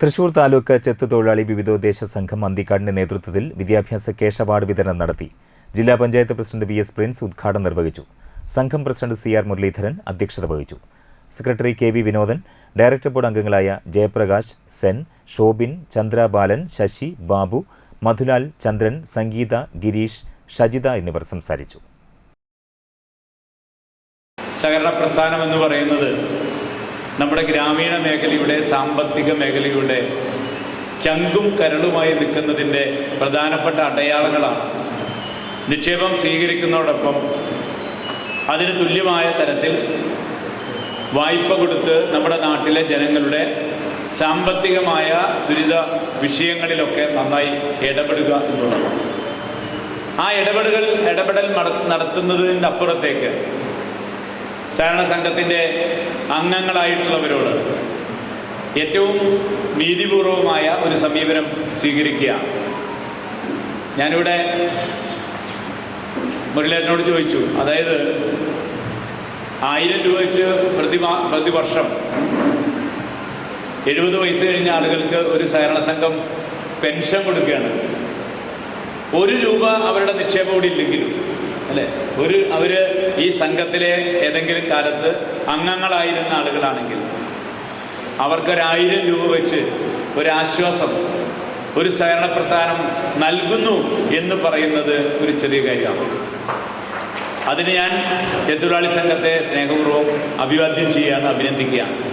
തൃശൂർ താലൂക്ക് ചെത്ത് തൊഴിലാളി വിവിധോദ്ദേശ സംഘം അന്തിക്കാടിന്റെ നേതൃത്വത്തിൽ വിദ്യാഭ്യാസ കേഷ് അവാർഡ് വിതരണം നടത്തി. ജില്ലാ panchayat president V S Prince ഉദ്ഘാടനം നിർവഹിച്ചു. സംഘം പ്രസിഡന്റ് സി ആർ മുരളീധരൻ അധ്യക്ഷത വഹിച്ചു. Secretary K V Vinodan director board അംഗങ്ങളായ ജയപ്രകാശ് സെൻ ഷോബിൻ ചന്ദ്ര ബാലൻ ശശി ബാബു മധുലാൽ ചന്ദ്രൻ സംഗീത ഗിരീഷ് ഷജിത എന്നിവർ സംസാരിച്ചു. സഹകരണ പ്രസ്ഥാനം എന്ന് പറയുന്നത് നമ്മുടെ ഗ്രാമീണ മേഖലയുടെ സാമ്പത്തിക മേഖലയുടെ ചങ്കും കരളുമായി നിൽക്കുന്നതിന്റെ പ്രധാനപ്പെട്ട അടയാളങ്ങളാണ്. നിക്ഷേപം സ്വീകരിക്കുന്നതോടൊപ്പം അതിന് തുല്യമായ തരത്തിൽ വായ്പ കൊടുത്ത് നമ്മുടെ നാട്ടിലെ ജനങ്ങളുടെ സാമ്പത്തികമായ ദുരിത വിഷയങ്ങളിലൊക്കെ നന്നായി ഇടപെടുക എന്നുള്ളതാണ്. ആ ഇടപെടുകൾ ഇടപെടൽ നട- നടത്തുന്നതിന്റെ അപ്പുറത്തേക്ക് സഹകരണ സംഘത്തിന്റെ അംഗങ്ങളായിട്ടുള്ളവരോട് ഏറ്റവും നീതിപൂർവമായ ഒരു സമീപനം സ്വീകരിക്കുക ഞാനിവിടെ മുരളിയേട്ടനോട് ചോദിച്ചു അതായത് ആയിരം രൂപ വെച്ച് പ്രതിമാ പ്രതിവർഷം എഴുപത് വയസ്സ് കഴിഞ്ഞ ആളുകൾക്ക് ഒരു സഹകരണ സംഘം പെൻഷൻ കൊടുക്കുകയാണ്. ഒരു രൂപ അവരുടെ നിക്ഷേപം കൂടി ഇല്ലെങ്കിലും അല്ലേ? ഒരു അവർ ഈ സംഘത്തിലെ ഏതെങ്കിലും കാലത്ത് അംഗങ്ങളായിരുന്ന ആളുകളാണെങ്കിൽ അവർക്കൊരായിരം രൂപ വെച്ച് ഒരാശ്വാസം ഒരു സഹകരണ പ്രസ്ഥാനം നൽകുന്നു എന്ന് പറയുന്നത് ഒരു ചെറിയ കാര്യമാണ്. അതിന് ഞാൻ ചെത്തൊഴിലാളി സംഘത്തെ സ്നേഹപൂർവം അഭിവാദ്യം ചെയ്യുകയാണ് അഭിനന്ദിക്കുകയാണ്.